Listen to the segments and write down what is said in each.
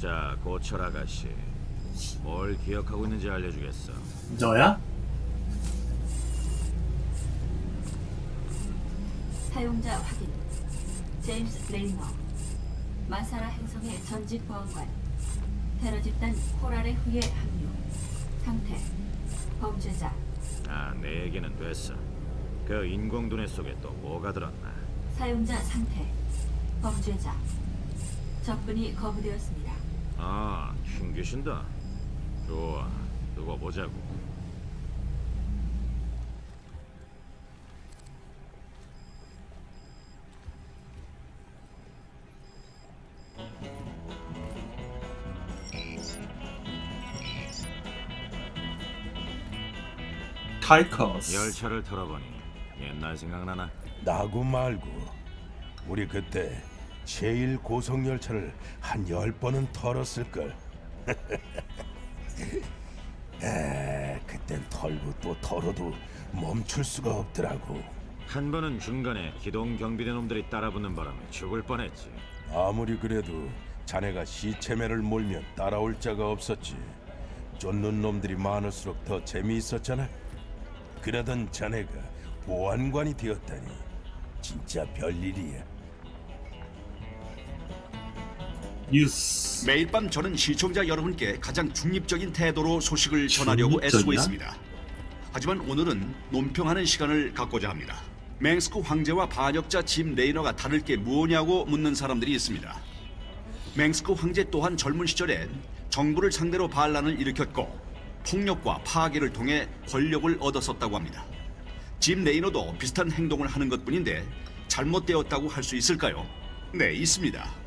자, 고철 아가씨. 뭘 기억하고 있는지 알려주겠어. 너야? 사용자 확인. 제임스 레이너. 마사라 행성의 전직 보안관. 테러 집단 코랄의 후예 합류. 상태. 범죄자. 아, 내 얘기는 됐어. 그 인공 두뇌 속에 또 뭐가 들었나? 사용자 상태. 범죄자. 접근이 거부되었습니다. 아, 튕기신다. 좋아, 두고 보자고. 칼커스. 열차를 털어보니 옛날 생각나나? 나고 말고 우리 그때 제일 고속 열차를 한 열 번은 털었을 걸. 에, 그땐 털고 또 털어도 멈출 수가 없더라고. 한 번은 중간에 기동 경비대 놈들이 따라붙는 바람에 죽을 뻔했지. 아무리 그래도 자네가 시체매를 몰면 따라올 자가 없었지. 쫓는 놈들이 많을수록 더 재미있었잖아. 그러던 자네가 보안관이 되었다니 진짜 별일이야. 뉴스. 매일 밤 저는 시청자 여러분께 가장 중립적인 태도로 소식을 전하려고 애쓰고 중립적이야? 있습니다. 하지만 오늘은 논평하는 시간을 갖고자 합니다. 맹스크 황제와 반역자 짐 레이너가 다를 게 무엇냐고 묻는 사람들이 있습니다. 맹스크 황제 또한 젊은 시절엔 정부를 상대로 반란을 일으켰고 폭력과 파괴를 통해 권력을 얻었었다고 합니다. 짐 레이너도 비슷한 행동을 하는 것뿐인데 잘못되었다고 할 수 있을까요? 네, 있습니다.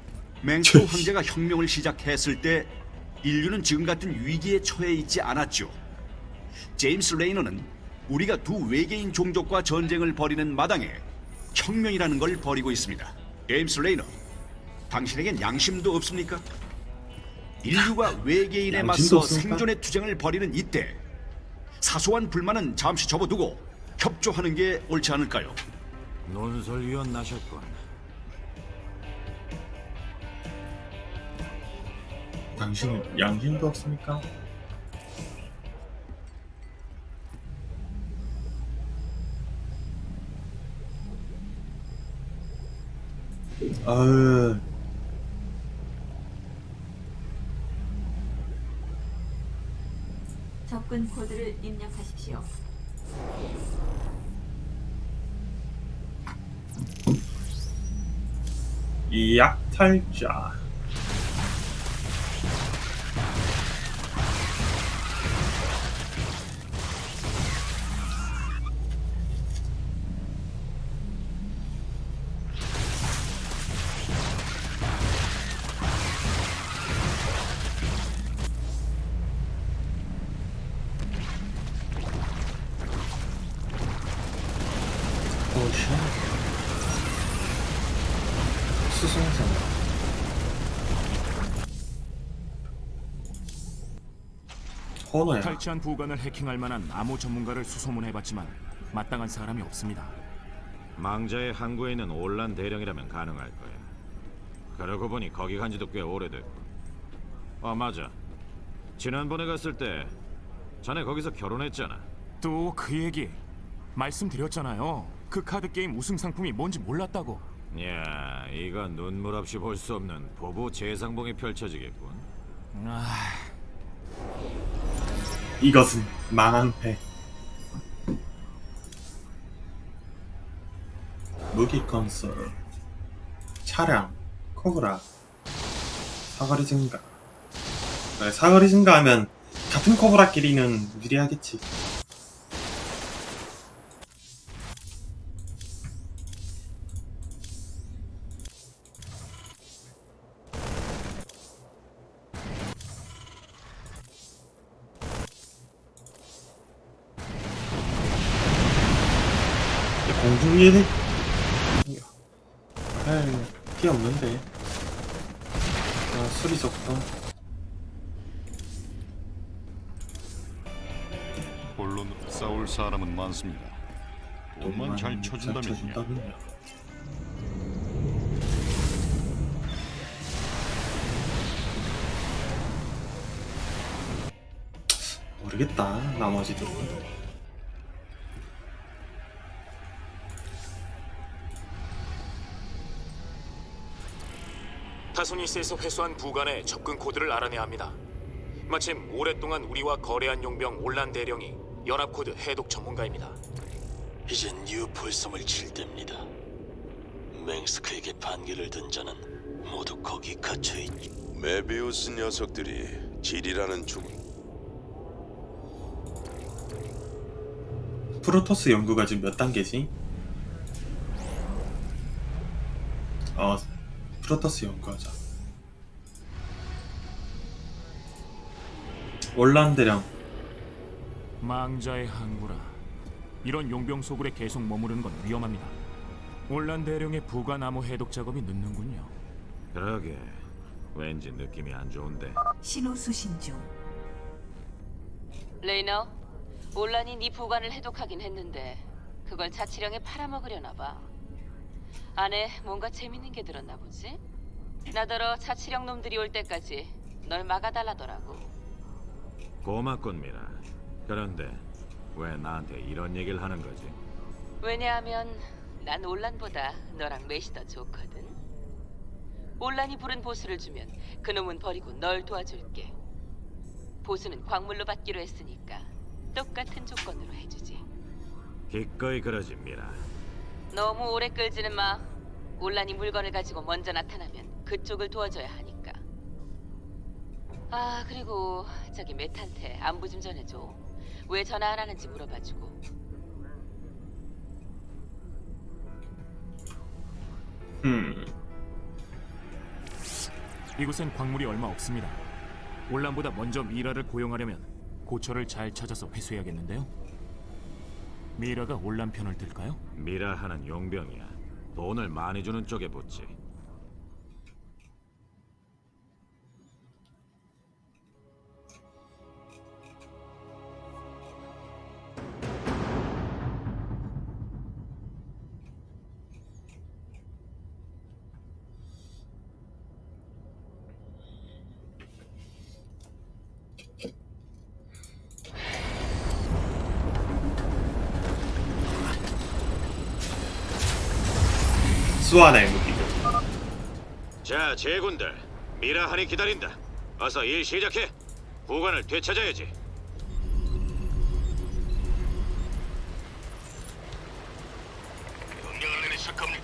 맹스크 황제가 혁명을 시작했을 때 인류는 지금 같은 위기에 처해 있지 않았죠. 제임스 레이너는 우리가 두 외계인 종족과 전쟁을 벌이는 마당에 혁명이라는 걸 벌이고 있습니다. 제임스 레이너, 당신에겐 양심도 없습니까? 인류가 외계인에 맞서? 생존의 투쟁을 벌이는 이때 사소한 불만은 잠시 접어두고 협조하는 게 옳지 않을까요? 논설위원 나셨군. 당신은 양심도 없습니까? 어우, 접근 코드를 입력하십시오. 이 약탈자. 헌어야 탈취한 부관을 해킹할 만한 암호 전문가를 수소문해봤지만 마땅한 사람이 없습니다. 망자의 항구에 있는 올란 대령이라면 가능할 거야. 그러고 보니 거기 간 지도 꽤 오래됐고. 아 맞아. 지난번에 갔을 때 자네 거기서 결혼했잖아. 또 그 얘기 말씀드렸잖아요. 그 카드 게임 우승 상품이 뭔지 몰랐다고. 야, 이거 눈물 없이 볼 수 없는 부부 재상봉이 펼쳐지겠군. 아, 이것은 망한 패 무기 건설 차량 코브라 사거리 증가. 그래, 사거리 증가하면 같은 코브라끼리는 유리하겠지 음, 얘네 에이 피 없는데 아 술이 적다 물론 싸울 사람은 많습니다. 돈만 잘 쳐준다면요. 쳐준다면요. 모르겠다 나머지들은 타소니스에서 회수한 부간의 접근 코드를 알아내야 합니다. 마침 오랫동안 우리와 거래한 용병 올란 대령이 연합 코드 해독 전문가입니다. 이젠 뉴폴섬을 칠 때입니다. 맹스크에게 반기를 든 자는 모두 거기 갇혀 있지. 메비우스 녀석들이 질이라는 죽음 프로토스 연구가 지금 몇 단계지? 어 프로토스 연구하자 올란드령 망자의 항구라. 이런 용병 소굴에 계속 머무르는 건 위험합니다. 올란 대령의 부가 나무 해독 작업이 늦는군요. 그러게 왠지 느낌이 안 좋은데 신호 수신 중. 레이너, 올란이 네 부관을 해독하긴 했는데 그걸 자치령에 팔아먹으려나 봐. 안에 뭔가 재밌는 게 들었나 보지? 나더러 자치령 놈들이 올 때까지 널 막아달라더라고. 고맙군 미라 그런데 왜 나한테 이런 얘기를 하는 거지? 왜냐하면 난 올란보다 너랑 메시 더 좋거든. 올란이 부른 보수를 주면 그놈은 버리고 널 도와줄게. 보수는 광물로 받기로 했으니까 똑같은 조건으로 해주지. 기꺼이 그러지 미라 너무 오래 끌지는 마. 올란이 물건을 가지고 먼저 나타나면 그쪽을 도와줘야 하니까. 아 그리고 저기 메탄테 안부 좀 전해줘. 왜 전화 안 하는지 물어봐주고. 음 이곳엔 광물이 얼마 없습니다. 올란보다 먼저 미라를 고용하려면 고처를 잘 찾아서 회수해야겠는데요. 미라가 올란 편을 들까요? 미라 하는 용병이야 돈을 많이 주는 쪽에 붙지 수완의 무기 자 제군들 미라 하니 기다린다 어서 일 시작해 부관을 되찾아야지 명령을 내리실 겁니까?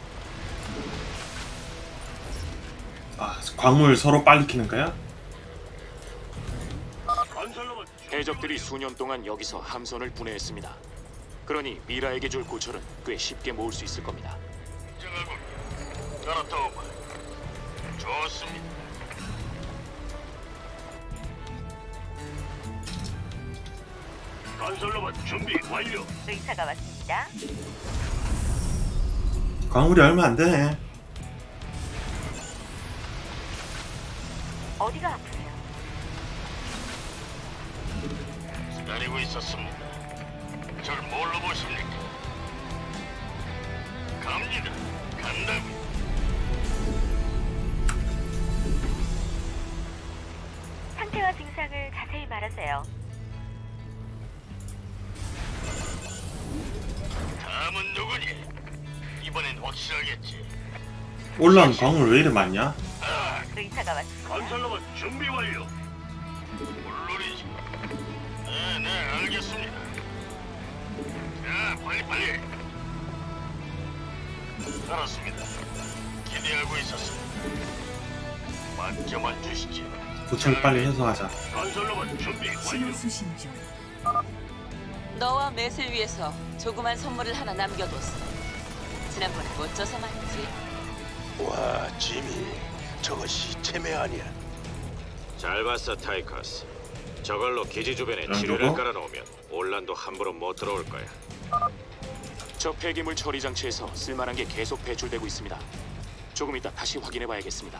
아 광물 서로 빨리 키는 거야? 해적들이 수년 동안 여기서 함선을 분해했습니다. 그러니 미라에게 줄 고철은 꽤 쉽게 모을 수 있을 겁니다. 정하고 알았다. 좋습니다. 건설로만 준비 완료. 의사가 왔습니다. 광물이 얼마 안 되네 어디가 아프세요? 기다리고 있었습니다. 절 뭘로 보십니까? 갑니다. 간다고. 상 말하세요. 다음은 누구니? 이번엔 확실하겠지. 올란 광물 왜 이리 많냐? 의사가 왔습니다. 건설로만 준비 완료. 물론이지. 네, 네, 알겠습니다. 자, 빨리 빨리. 알았습니다. 기대하고 있었습니다. 맡겨만 주시지. 고철 빨리 해소하자 건설로만 준비 완료. 신호 수신 중. 너와 맷을 위해서 조그만 선물을 하나 남겨뒀어. 지난번에 못 줘서 말이지. 와, 지미. 저것이 체매 아니야. 잘 봤어 타이커스 저걸로 기지 주변에 응, 지뢰를 누구? 깔아놓으면 올란도 함부로 못 들어올 거야 저 폐기물 처리 장치에서 쓸만한 게 계속 배출되고 있습니다. 조금 이따 다시 확인해 봐야겠습니다.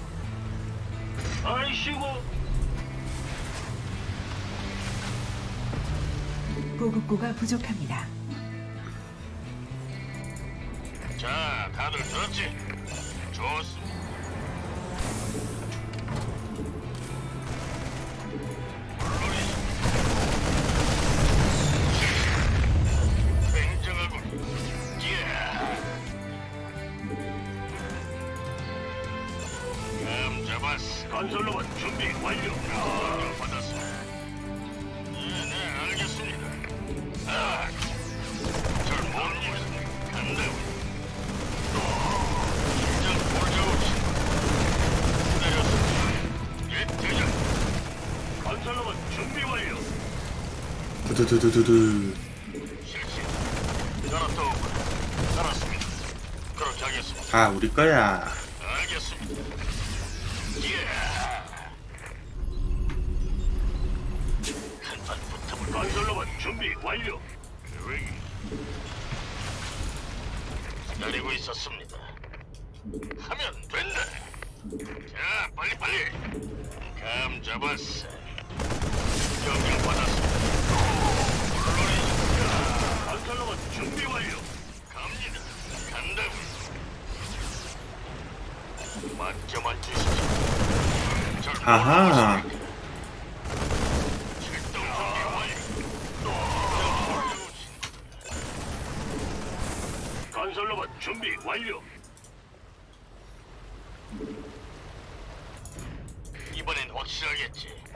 아이씨고. 보급고가 부족합니다. 자, 다들 들었지? 좋습니 건설로만 준비 완료. 두두두두두두. 실시. 알았다, 오빠. 알았습니다. 그렇게 하겠습니다. 다 우리 거야. 알겠습니다. 예. 한판 붙어볼 건설로만 준비 완료. 계획이 기다리고 있었습니다. 하면 된다. 자, 빨리 빨리. 감 잡았어. 아하. 완료. 이번엔 확실하겠지.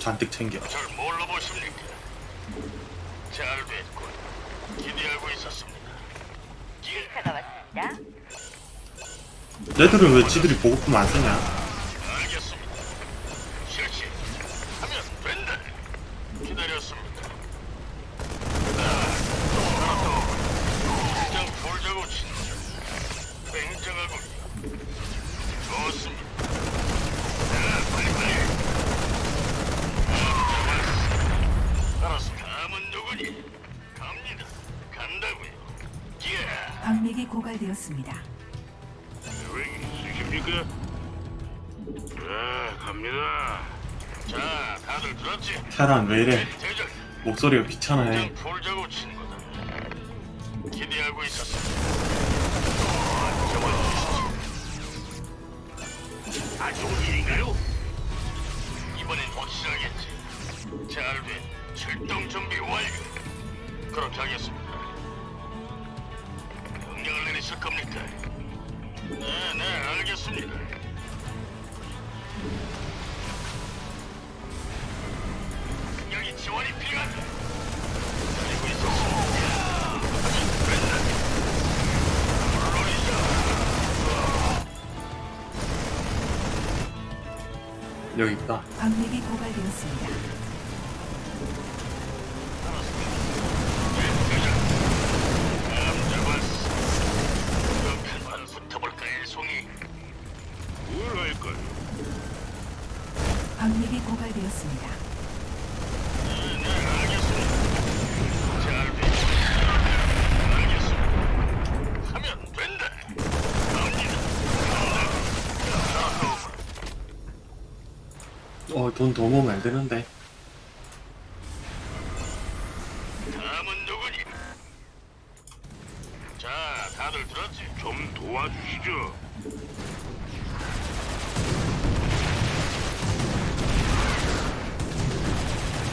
잔뜩 챙겨. 절 뭘로 보십니까? 잘 됐군. 기대하고 있었습니다. 예, 왔습니다. 얘들은 왜 지들이 보급품 안 쓰냐? 광맥이 고갈되었습니다. 계획 있으십니까? 자, 갑니다. 자, 다들 들었지? 테란 왜 이래? 대장, 목소리가 귀찮아해. 그 여기 있다. 광맥이 고갈되었습니다. 돈 더 모으면 안 되는데. 다음은 누구니? 자, 다들 들었지? 좀 도와주시죠.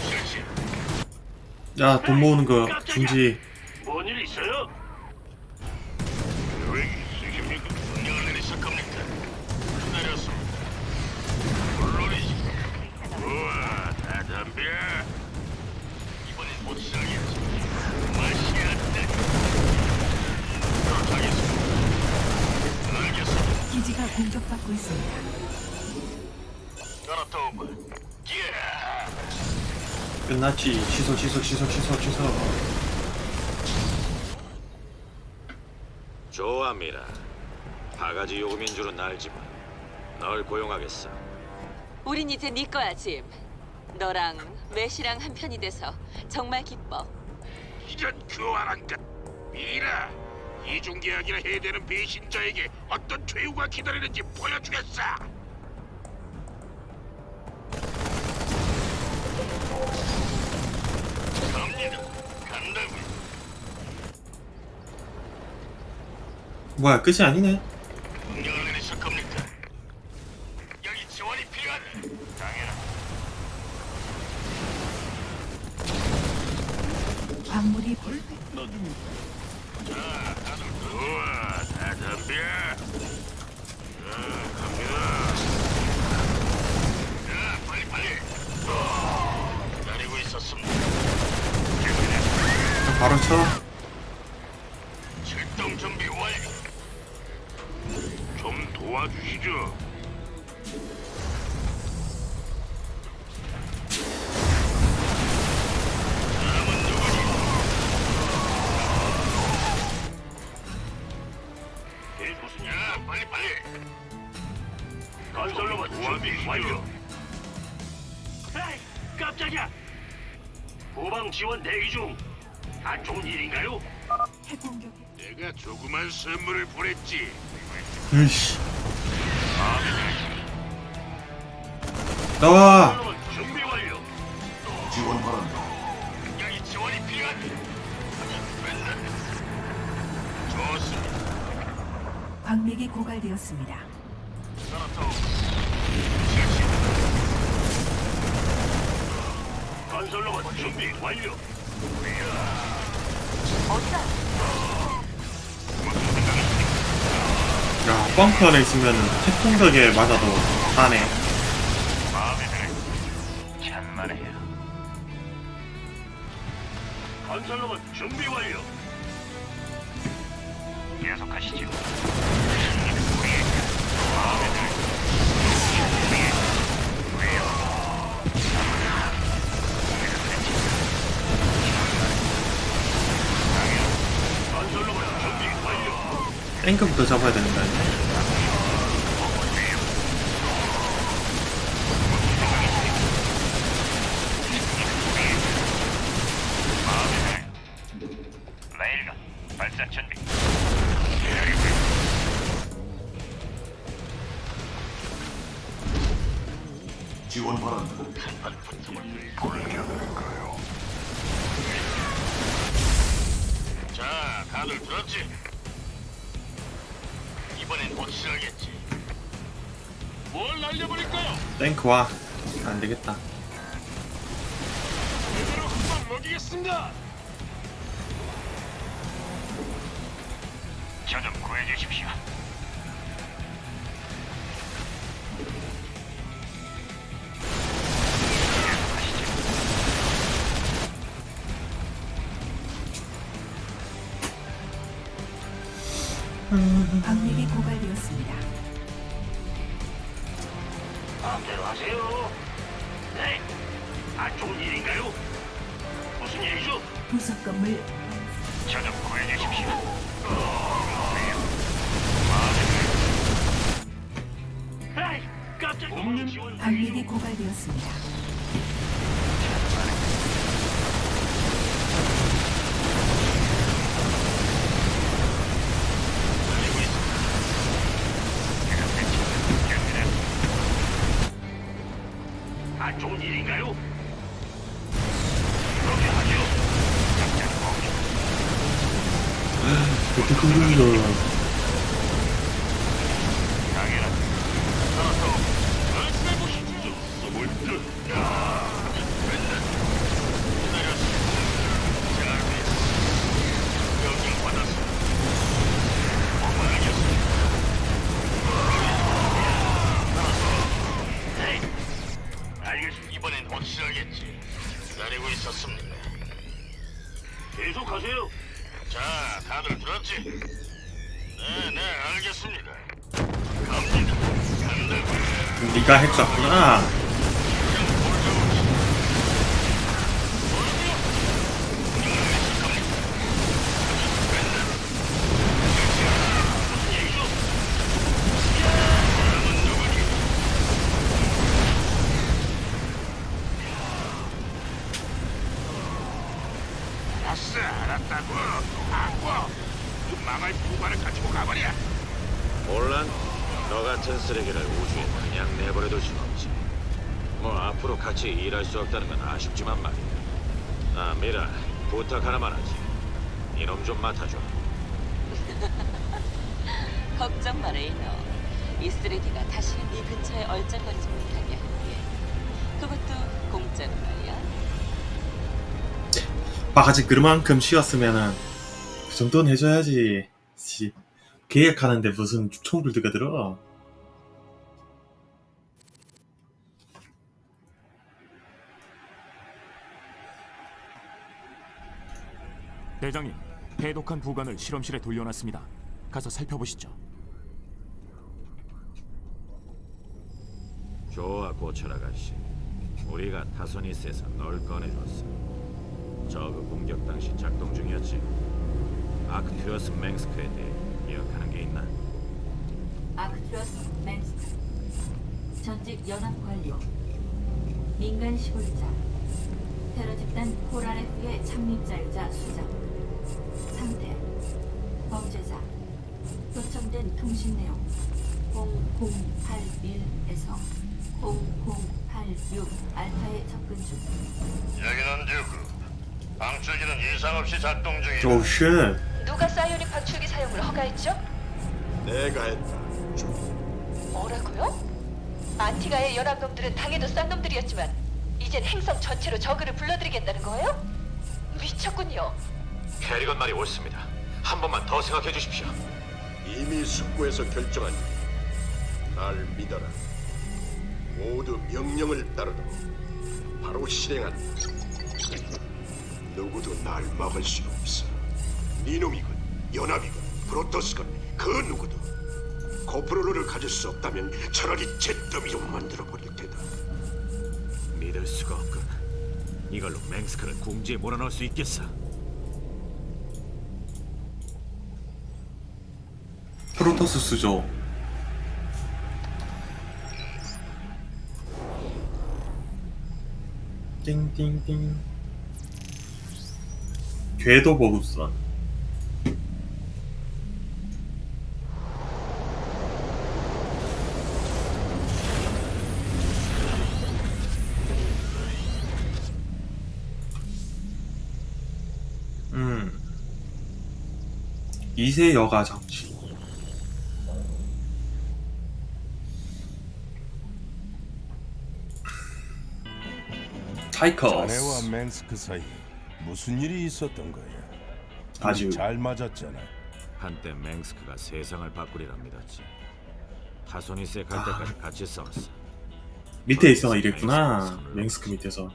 실시. 야 돈 모으는 거 중지 끝났지 취소 취소 취소 취소 취소 좋아합니다. 바가지 요금인 줄은 알지만 널 고용하겠어. 우린 이제 네 거야, 짐. 너랑 매시랑 한 편이 돼서 정말 기뻐. 이전 교환한가? 미라, 이중계약이라 해야 되는 배신자에게 어떤 최후가 기다리는지 보여주겠어. 간다고요. 뭐야 끝이 아니네 명령을 내리실 겁니까? 여기 지원이 필요하다. 당연하. 광물이 불 자, 바로 쳐 출동 준비 완료. 좀 도와주시죠. 선물을 보냈지. 으이씨 나와 준비 완료. 지원 바란다. 여기 지원이 필요한데. 맨날. 좋습니다. 광맥이 고갈되었습니다. 알았다. 실시. 건설로봇 준비 완료. 야 벙커 안에 있으면 태풍벽에 맞아도 다네 마음에 드네. 천만에요. 건설로봇 준비 완료. 계속하시죠. 탱크부터 잡아야 된다 레일건 발사 준비. 지원 바란다. 자, 다들 들었지? 이번엔 확실하겠지. 뭘 날려버릴까요? 탱크 와 안 되겠다 제대로 한방 먹이겠습니다. 저 좀 구해주십시오. 부속 건물 저좀 구해주십시오. 에이, 깜짝 지원 광맥이 고갈되었습니다. 알겠습니다. 이번엔 확실하겠지. 기다리고 있었습니다. 계속하세요. 자, 다들 들었지? 네, 네, 알겠습니다. 갑니다. 간다고요. 네가 했었구나. 수 없다는 건 아쉽지만 말이야. 아, 미라, 부탁 하나만 하지. 이놈 좀 맡아줘. 걱정 마 레이너. 이 쓰레기가 다시 네 근처에 얼쩡거리지 못하게 할게. 그것도 공짜로 말이야. 바가지 그만큼 쉬었으면은 그 정도는 해줘야지. 씨. 계획하는데 무슨 총을 들고 들어? 대장님, 해독한 부관을 실험실에 돌려놨습니다. 가서 살펴보시죠. 좋아, 고철 아가씨. 우리가 타소니스에서 널 꺼내줬어. 저그 공격 당시 작동 중이었지. 아크투어스 맹스크에 대해 기억하는 게 있나? 아크트러스 맨스크 전직 연합 관료 민간 시골자 테러 집단 코랄레프의 창립자이자 수장 상대 범죄자 요청된 통신 내용 0081에서 0086 알파에 접근 중 여기는 듀크. 방출기는 이상 없이 작동 중이다. 오, 쉣. 누가 사이오닉 방출기 사용을 허가했죠? 내가 했다. 뭐라고요? 안티가의 연합놈들은 당해도 싼 놈들이었지만 이젠 행성 전체로 저그를 불러들이겠다는 거예요? 미쳤군요. 캐리건 말이 옳습니다. 한 번만 더 생각해 주십시오. 이미 숙고에서 결정한 일. 날 믿어라. 모두 명령을 따르도록 바로 실행한다. 누구도 날 막을 수 없어. 니놈이건 연합이건 프로토스건 그 누구도 코프로를 가질 수 없다면 차라리 잿더미로 만들어 버릴 테다. 믿을 수가 없군. 이걸로 맹스크를 궁지에 몰아넣을 수 있겠어. 프로토스 수조. 띵띵띵. 궤도 보급선. 음. 이세 여가 장치. 타이커스. 자네와 맹스크 사이 무슨 일이 있었던 거야? 아주 잘 맞았잖아. 한때 맹스크가 세상을 바꾸리라 믿었지. 타소니스에 갈 때까지 같이 싸웠어. 밑에 있어 이랬구나. 맹스크 밑에서.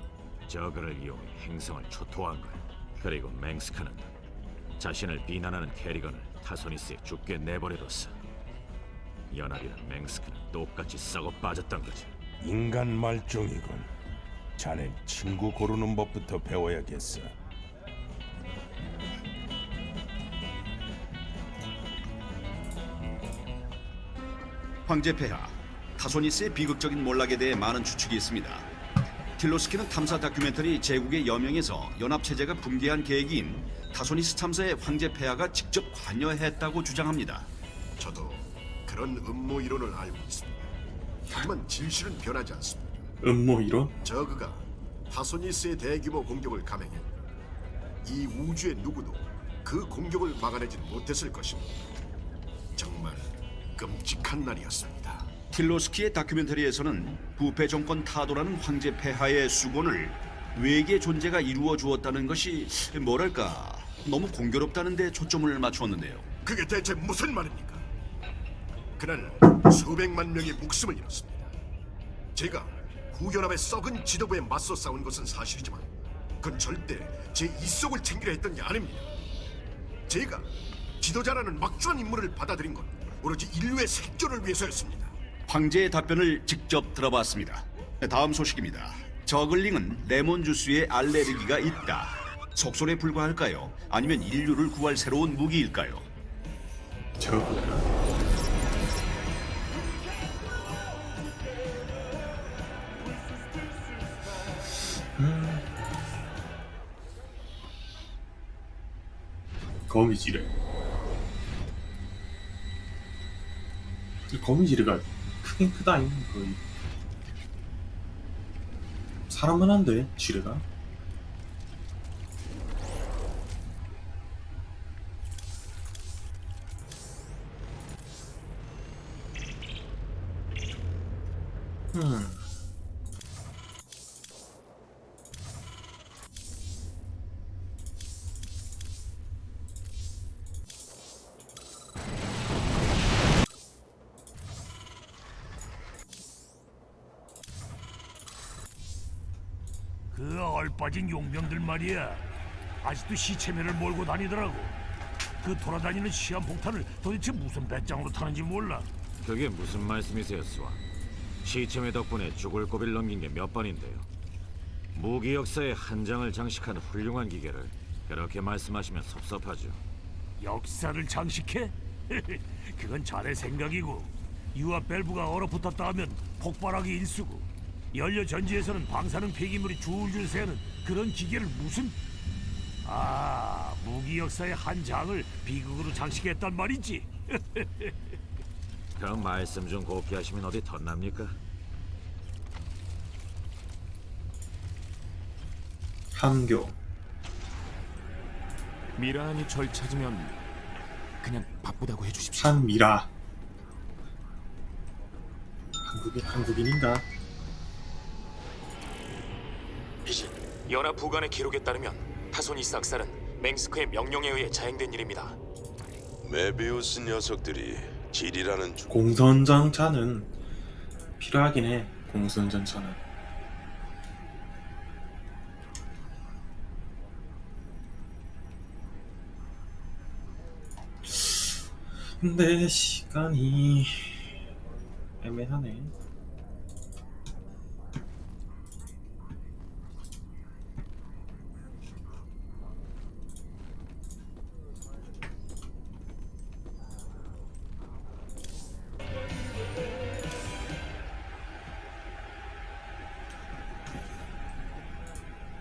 저그를 이용해 행성을 초토화한 거야. 그리고 맹스크는 자신을 비난하는 캐리건을 타소니스에 죽게 내버려뒀어. 연합이란 맹스크는 똑같이 썩어 빠졌던 거지. 인간 말종이군. 자넨 친구 고르는 법부터 배워야겠어. 황제 폐하 타소니스의 비극적인 몰락에 대해 많은 추측이 있습니다. 틸로스키는 탐사 다큐멘터리 제국의 여명에서 연합 체제가 붕괴한 계획인 타소니스 탐사에 황제 폐하가 직접 관여했다고 주장합니다. 저도 그런 음모 이론을 알고 있습니다. 하지만 진실은 변하지 않습니다. 음모 이론? 저그가 타소니스의 대규모 공격을 감행해 이 우주의 누구도 그 공격을 막아내지 못했을 것입니다. 정말 끔찍한 날이었습니다. 킬로스키의 다큐멘터리에서는 부패 정권 타도라는 황제 폐하의 수건을 외계 존재가 이루어 주었다는 것이 뭐랄까 너무 공교롭다는 데 초점을 맞추었는데요. 그게 대체 무슨 말입니까? 그날 수백만 명의 목숨을 잃었습니다. 제가 구연합의 썩은 지도부에 맞서 싸운 것은 사실이지만 그건 절대 제 입속을 챙기려 했던 게 아닙니다. 제가 지도자라는 막중한 임무를 받아들인 건 오로지 인류의 생존을 위해서였습니다. 황제의 답변을 직접 들어봤습니다. 다음 소식입니다. 저글링은 레몬 주스에 알레르기가 있다. 속설에 불과할까요? 아니면 인류를 구할 새로운 무기일까요? 저 거미지뢰. 이 거미지뢰가 크긴 크다잉 거의. 사람만 한데 지뢰가 그 얼빠진 용병들 말이야. 아직도 시체면을 몰고 다니더라고. 그 돌아다니는 시한폭탄을 도대체 무슨 배짱으로 타는지 몰라. 그게 무슨 말씀이세요, 스와? 시체매 덕분에 죽을 고비를 넘긴 게 몇 번인데요. 무기 역사의 한 장을 장식한 훌륭한 기계를 그렇게 말씀하시면 섭섭하죠. 역사를 장식해? 그건 자네 생각이고 유아 밸브가 얼어붙었다 하면 폭발하기 일쑤고 연료 전지에서는 방사능 폐기물이 줄줄 새는 그런 기계를 무슨 아 무기 역사의 한 장을 비극으로 장식했단 말이지 그 말씀 좀 곱게 하시면 어디 덧납니까? 함교 미라안이 절 찾으면 그냥 바쁘다고 해주십시오. 한미라 한국인 한국인인가? 연합 부관의 기록에 따르면 타소니스 삭살은 맹스크의 명령에 의해 자행된 일입니다. 메비우스 녀석들이 질이라는 주... 공선전차는 필요하긴 해. 공선전차는. 근데 시간이 애매하네.